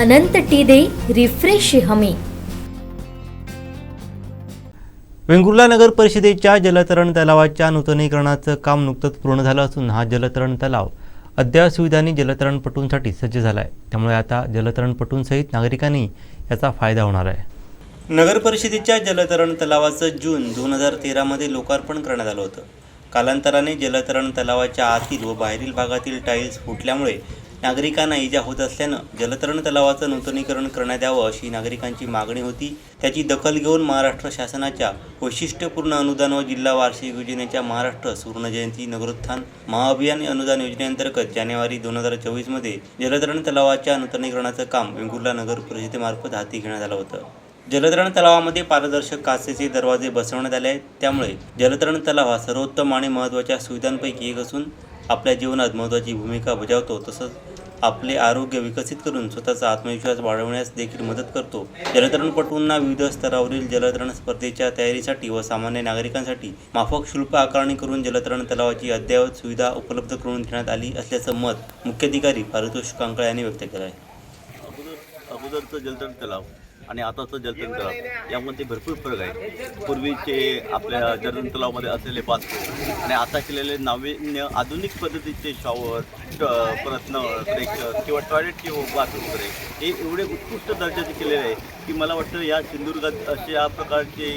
अनंत T दे refresh हमी. वेंगुर्ला नगर परिषदेच्या जलतरण तलावाच्या नूतनीकरणाचं काम नुकतंच पूर्ण झालं असून हा जलतरण तलाव अद्ययावत सुविधांनी जलतरणपटूंसाठी सज्ज झाला आहे त्यामुळे आता जलतरणपटूंसहित नागरिकांनी याचा फायदा होणार आहे. नगर परिषदेच्या जलतरण तलावाचं जून दोन हजार तेरामध्ये लोकार्पण करण्यात आलं होतं. कालांतराने जलतरण तलावाच्या आतील व बाहेरील भागातील टाईल्स फुटल्यामुळे नागरिकांना इजा होत असल्यानं जलतरण तलावाचं नूतनीकरण करण्यात यावं अशी नागरिकांची मागणी होती. त्याची दखल घेऊन महाराष्ट्र शासनाच्या वैशिष्ट्यपूर्ण अनुदान व जिल्हा वार्षिक योजनेच्या महाराष्ट्र सुवर्णजयंती नगरोत्थान महाअभियान अनुदान योजनेअंतर्गत जानेवारी दोन हजार चोवीसमध्ये जलतरण तलावाच्या नूतनीकरणाचं काम वेंगुर्ला नगर परिषदेमार्फत हाती घेण्यात आलं होतं. जलतरण तलावामध्ये पारदर्शक काचेचे दरवाजे बसवण्यात आले आहेत. त्यामुळे जलतरण तलाव हा सर्वोत्तम आणि महत्त्वाच्या सुविधांपैकी एक असून आपल्या जीवनात महत्त्वाची भूमिका बजावतो तसंच आपले आरोग्य विकसित करून स्वतःचा आत्मविश्वास वाढवण्यास देखील मदत करतो. जलतरणपटूंना विविध स्तरावरील जलतरण स्पर्धेच्या तयारीसाठी व सामान्य नागरिकांसाठी माफक शुल्क आकारणी करून जलतरण तलावाची अद्ययावत सुविधा उपलब्ध करून देण्यात आली असल्याचं मत मुख्याधिकारी पारितोष कांकळे यांनी व्यक्त केलं आहे अगोदरचं जलतरण तलाव. आणि आताचं जलतरण तलाव यामध्ये भरपूर फरक आहे. पूर्वीचे आपल्या जलतरण तलावामध्ये असलेले बाथरूम आणि आता केलेले नाविन्य आधुनिक पद्धतीचे शॉवर परत प्रेक्षक किंवा टॉयलेट किंवा बाथरूम वगैरे हे एवढे उत्कृष्ट दर्जाचे केलेले आहे की मला वाटतं या सिंधुदुर्गात अशा प्रकारचे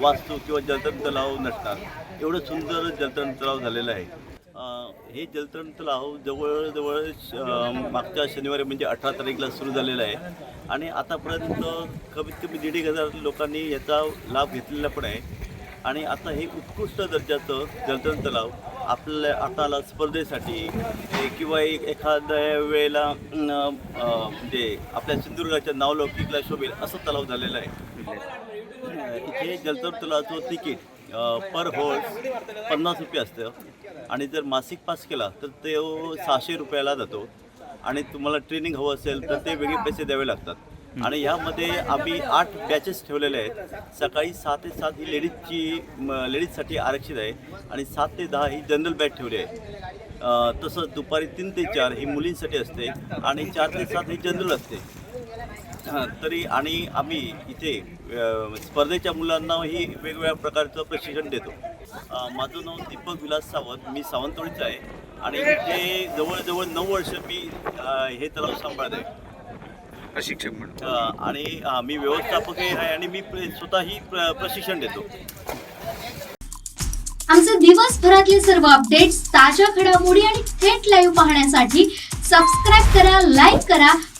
वास्तू किंवा जलतरण तलाव नसणार. एवढं सुंदर जलतरण तलाव झालेलं आहे. हे जलतरण तलाव जवळजवळ श- मागच्या शनिवारी म्हणजे अठरा तारीखला सुरू झालेलं आहे. आणि आतापर्यंत कमीत कमी दीड एक हजार लोकांनी याचा लाभ घेतलेला पण आहे. आणि आता हे उत्कृष्ट दर्जाचं जलतरण तलाव आपल्या आताला स्पर्धेसाठी किंवा एक एखाद्या वेळेला म्हणजे आपल्या सिंधुदुर्गाच्या नावलौकिकला शोभेल असं तलाव झालेलं आहे. इथे जलतरण तलावाचं तिकीट. पर होल्ड पन्नास रुपये असतं. आणि जर मासिक पास केला तर ते सहाशे रुपयाला जातो. आणि तुम्हाला ट्रेनिंग हवं असेल तर ते वेगळे पैसे द्यावे लागतात. आणि ह्यामध्ये आम्ही आठ बॅचेस ठेवलेले आहेत. सकाळी सात ते सात ही लेडीजची लेडीजसाठी आरक्षित आहे. आणि सात ते दहा ही जनरल बॅच ठेवली आहे. तसंच दुपारी तीन ते चार ही मुलींसाठी असते. आणि चार ते सात ही जनरल असते. तरी आणि आम्ही इथे स्पर्धेच्या मुलांनाही वेगवेगळ्या प्रकारचं प्रशिक्षण देतो. माझं नाव दीपक विलास सावंत मी सावंतवाडीचं आहे. आणि इथे जवळजवळ नऊ वर्ष मी हे तलाव सांभाळत आहे प्रशिक्षक म्हणून. आणि मी व्यवस्थापकही आहे आणि मी स्वतःही प्र प्रशिक्षण देतो. आमचे दिवसभरातले सर्व अपडेट्स ताज्या घडामोडी आणि थेट लाईव्ह पाहण्यासाठी सबस्क्राईब करा लाईक करा